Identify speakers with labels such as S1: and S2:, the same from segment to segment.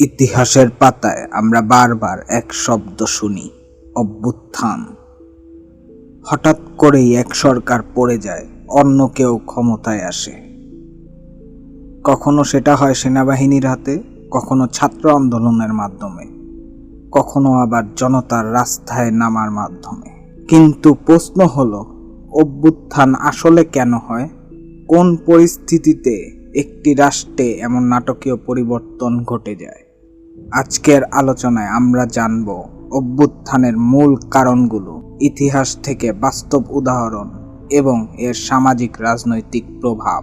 S1: ইতিহাসের পাতায় আমরা বারবার এক শব্দ শুনি, অভ্যুত্থান। হঠাৎ করেই এক সরকার পড়ে যায়, অন্য কেউ ক্ষমতায় আসে। কখনো সেটা হয় সেনাবাহিনীর হাতে, কখনো ছাত্র আন্দোলনের মাধ্যমে, কখনো আবার জনতার রাস্তায় নামার মাধ্যমে। কিন্তু প্রশ্ন হলো, অভ্যুত্থান আসলে কেন হয়? কোন পরিস্থিতিতে একটি রাষ্ট্রে এমন নাটকীয় পরিবর্তন ঘটে যায়? আজকের আলোচনায় আমরা জানব অভ্যুত্থানের মূল কারণগুলো, ইতিহাস থেকে বাস্তব উদাহরণ এবং এর সামাজিক রাজনৈতিক প্রভাব।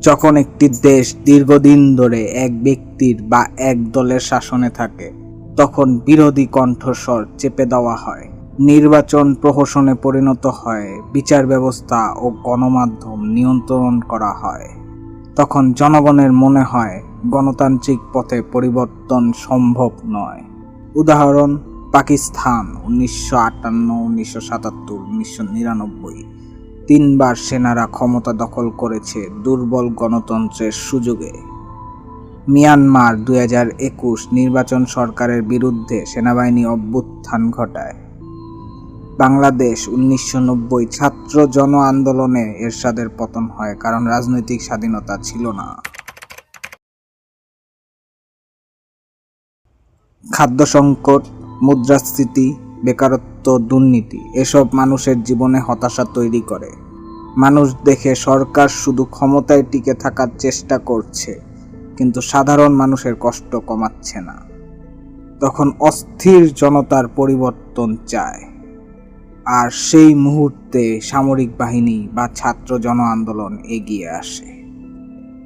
S1: যখন একটি দেশ দীর্ঘদিন ধরে এক ব্যক্তির বা এক দলের শাসনে থাকে, তখন বিরোধী কণ্ঠস্বর চেপে দেওয়া হয়। নির্বাচন প্রহসনে পরিণত হয়, বিচার ব্যবস্থা ও গণমাধ্যম নিয়ন্ত্রণ করা হয়। তখন জনগণের মনে হয়, গণতান্ত্রিক পথে পরিবর্তন সম্ভব নয়। উদাহরণ, পাকিস্তান উনিশশো আটান্ন, উনিশশো সাতাত্তর, উনিশশো নিরানব্বই। তিনবার সেনারা ক্ষমতা দখল করেছে দুর্বল গণতন্ত্রের সুযোগে। মিয়ানমার দুই হাজার একুশ নির্বাচন সরকারের বিরুদ্ধে সেনাবাহিনী অভ্যুত্থান ঘটায়। বাংলাদেশ উনিশশো নব্বই ছাত্র জন আন্দোলনে এরশাদের পতন হয়, কারণ রাজনৈতিক স্বাধীনতা ছিল না। খাদ্য সংকট, মুদ্রাস্ফীতি, বেকারত্ব, দুর্নীতি, এসব মানুষের জীবনে হতাশা তৈরি করে। মানুষ দেখে সরকার শুধু ক্ষমতায় টিকে থাকার চেষ্টা করছে, কিন্তু সাধারণ মানুষের কষ্ট কমাচ্ছে না। তখন অস্থির জনতার পরিবর্তন চায়। আর সেই মুহূর্তে সামরিক বাহিনী বা ছাত্র জন আন্দোলন এগিয়ে আসে।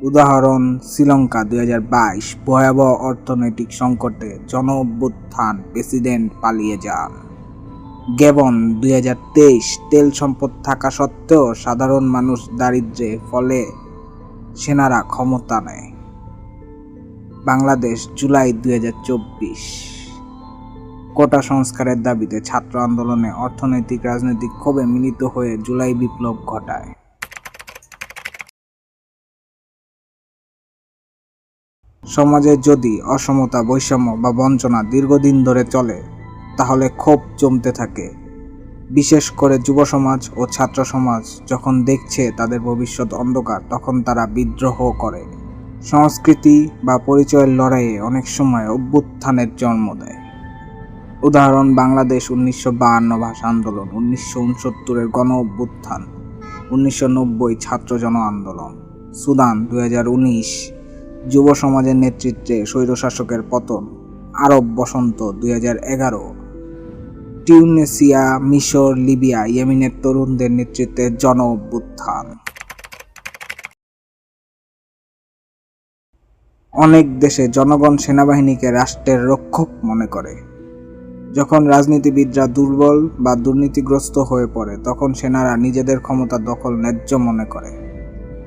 S1: উদাহরণ, শ্রীলঙ্কা দুই হাজার বাইশ ভয়াবহ অর্থনৈতিক সংকটে জন অভ্যুত্থান প্রেসিডেন্ট পালিয়ে যান। গেবন দুই হাজার তেইশ তেল সম্পদ থাকা সত্ত্বেও সাধারণ মানুষ দারিদ্র্যে ফলে সেনারা ক্ষমতা নেয়। বাংলাদেশ জুলাই দুই হাজার চব্বিশ কোটা সংস্কারের দাবিতে ছাত্র আন্দোলনে অর্থনৈতিক রাজনৈতিক ক্ষোভে মিলিত হয়ে জুলাই বিপ্লব ঘটায়। সমাজে যদি অসমতা, বৈষম্য বা বঞ্চনা দীর্ঘদিন ধরে চলে, তাহলে ক্ষোভ জমতে থাকে। বিশেষ করে যুব সমাজ ও ছাত্র সমাজ যখন দেখছে তাদের ভবিষ্যৎ অন্ধকার, তখন তারা বিদ্রোহ করে। সংস্কৃতি বা পরিচয়ের লড়াইয়ে অনেক সময় অভ্যুত্থানের জন্ম দেয়। উদাহরণ, বাংলাদেশ উনিশশো বাহান্ন ভাষা আন্দোলন, উনিশশো উনসত্তরের গণ অভ্যুত্থান উনিশশো নব্বই ছাত্র জন আন্দোলন সুদান দুই উনিশ, যুব সমাজের নেতৃত্বে স্বৈরশাসকের পতন, আরব বসন্ত দুই এগারো টিউনেসিয়া মিশর, লিবিয়া, ইয়েমেনের তরুণদের নেতৃত্বে জন অভ্যুত্থান অনেক দেশে জনগণ সেনাবাহিনীকে রাষ্ট্রের রক্ষক মনে করে। যখন রাজনীতিবিদরা দুর্বল বা দুর্নীতিগ্রস্ত হয়ে পড়ে, তখন সেনারা নিজেদের ক্ষমতা দখল ন্যায্য মনে করে।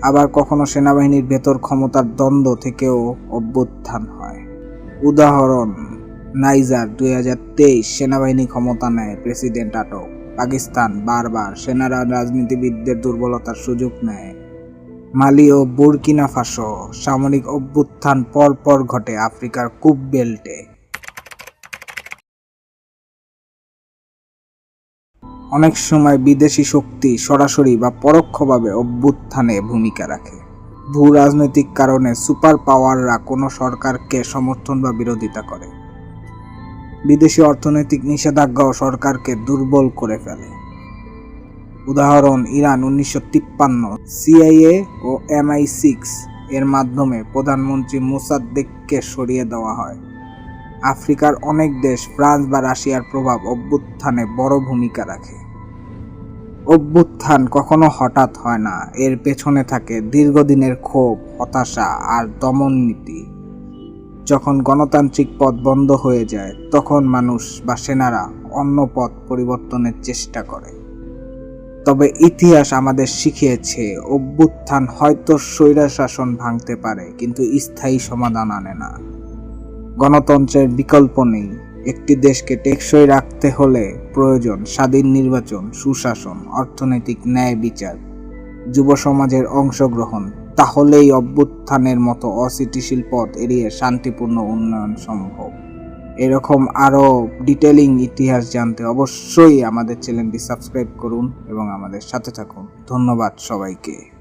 S1: আবার কখনো সেনাবাহিনীর ভেতর ক্ষমতার দ্বন্দ্ব থেকেও অভ্যুত্থান হয়। উদাহরণ, নাইজার দুই হাজার তেইশ সেনাবাহিনী ক্ষমতা নেয় প্রেসিডেন্ট আটক। পাকিস্তান বারবার সেনারা রাজনীতিবিদদের দুর্বলতার সুযোগ নেয়। মালি ও বুরকিনা ফাসো সামরিক অভ্যুত্থান পরপর ঘটে আফ্রিকার কুব বেল্টে। অনেক সময় বিদেশি শক্তি সরাসরি বা পরোক্ষভাবে অভ্যুত্থানে ভূমিকা রাখে। ভূ রাজনৈতিক কারণে সুপার পাওয়াররা কোনো সরকারকে সমর্থন বা বিরোধিতা করে। বিদেশি অর্থনৈতিক নিষেধাজ্ঞাও সরকারকে দুর্বল করে ফেলে। উদাহরণ, ইরান উনিশশো তিপ্পান্ন, সিআইএ ও এমআই সিক্স এর মাধ্যমে প্রধানমন্ত্রী মোসাদ্দেককে সরিয়ে দেওয়া হয়। আফ্রিকার অনেক দেশ ফ্রান্স বা রাশিয়ার প্রভাব অভ্যুত্থানে বড় ভূমিকা রাখে। অভ্যুত্থান কখনো হঠাৎ হয় না। এর পেছনে থাকে দীর্ঘদিনের ক্ষোভ, হতাশা আর দমন নীতি। যখন গণতান্ত্রিক পথ বন্ধ হয়ে যায়, তখন মানুষ বা সেনারা অন্য পথ পরিবর্তনের চেষ্টা করে। তবে ইতিহাস আমাদের শিখিয়েছে, অভ্যুত্থান হয়তো স্বৈরাশাসন ভাঙতে পারে, কিন্তু স্থায়ী সমাধান আনে না। গণতন্ত্রের বিকল্প নেই। একটি দেশকে টেকসই রাখতে হলে প্রয়োজন স্বাধীন নির্বাচন, সুশাসন, অর্থনৈতিক ন্যায় বিচার, যুব সমাজের অংশগ্রহণ। তাহলেই অভ্যুত্থানের মতো অস্থিতিশীল পথ এড়িয়ে শান্তিপূর্ণ উন্নয়ন সম্ভব। এরকম আরও ডিটেলিং ইতিহাস জানতে অবশ্যই আমাদের চ্যানেলটি সাবস্ক্রাইব করুন এবং আমাদের সাথে থাকুন। ধন্যবাদ সবাইকে।